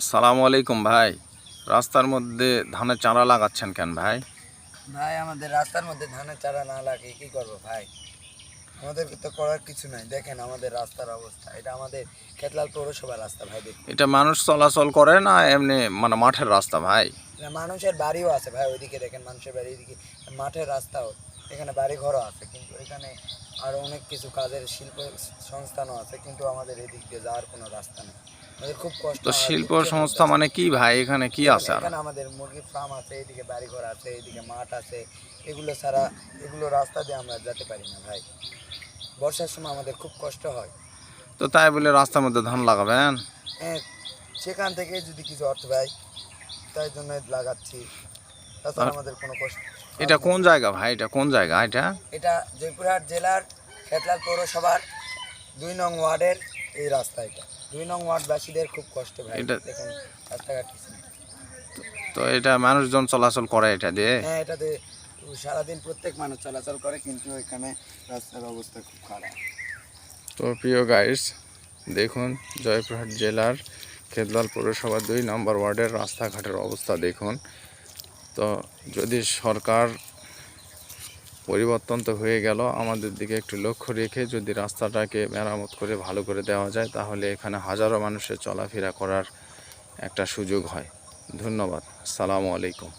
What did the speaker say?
আসসালামু আলাইকুম ভাই। রাস্তার মধ্যে ধানের চারা লাগাচ্ছেন কেন ভাই? ভাই আমাদের রাস্তার মধ্যে ধানের চারা না লাগে কি করব ভাই? আমাদের তো করার কিছু নাই। দেখেন আমাদের রাস্তার অবস্থা। এটা আমাদের খেতলাল পৌরসভার রাস্তা ভাই দেখুন। এটা মানুষ চলাচল করে না এমনি মানে মাঠের রাস্তা ভাই? মানুষের বাড়িও আছে ভাই ওইদিকে দেখেন মানুষের বাড়ি এদিকে মাঠের রাস্তাও। এখানে বাড়ি ঘরও আছে কিন্তু এখানে আরও অনেক কিছু কাজের শিল্প সংস্থানও আছে কিন্তু আমাদের এদিক দিয়ে যাওয়ার কোনো রাস্তা নেই। খুব কষ্ট তো শিল্প সংস্থা মানে কি ভাই? এখানে কি আছে এখানে আমাদের মুরগির ফার্ম আছে এদিকে বাড়ি ঘর আছে এদিকে মাঠ আছে এগুলো ছাড়া এগুলো রাস্তা দিয়ে আমরা যেতে পারি না ভাই। বর্ষার সময় আমাদের খুব কষ্ট হয়। তো তাই বলে রাস্তার মধ্যে ধান লাগাবেন? হ্যাঁ সেখান থেকে যদি কিছু অর্থ পাই তাই জন্য লাগাচ্ছি। তাছাড়া আমাদের কোনো কষ্ট এটা কোন জায়গা ভাই? এটা কোন জায়গা? এটা? এটা জয়পুরহাট জেলার খেতলাল পৌরসভার দুই নং ওয়ার্ডের এই রাস্তা এটা। দুই নং ওয়ার্ডবাসীদের খুব কষ্ট ভাই। এটা- দেখুন রাস্তাঘাট তো এটা মানুষজন চলাচল করে এটা দিয়ে? হ্যাঁ এটাতে সারাদিন প্রত্যেক মানুষ চলাচল করে কিন্তু এখানে রাস্তার অবস্থা খুব খারাপ। তো প্রিয় গাইস দেখুন জয়পুরহাট জেলার খেদলাল পৌরসভা দুই নম্বর ওয়ার্ডের রাস্তাঘাটের অবস্থা দেখুন। তো যদি সরকার পরিবর্তন তো হয়ে গেল। আমাদের দিকে একটু লক্ষ্য রেখে যদি রাস্তাটাকে মেরামত করে ভালো করে দেওয়া যায়, তাহলে এখানে হাজারো মানুষের চলাফেরা করার একটা সুযোগ হয়। ধন্যবাদ। সালামু আলাইকুম।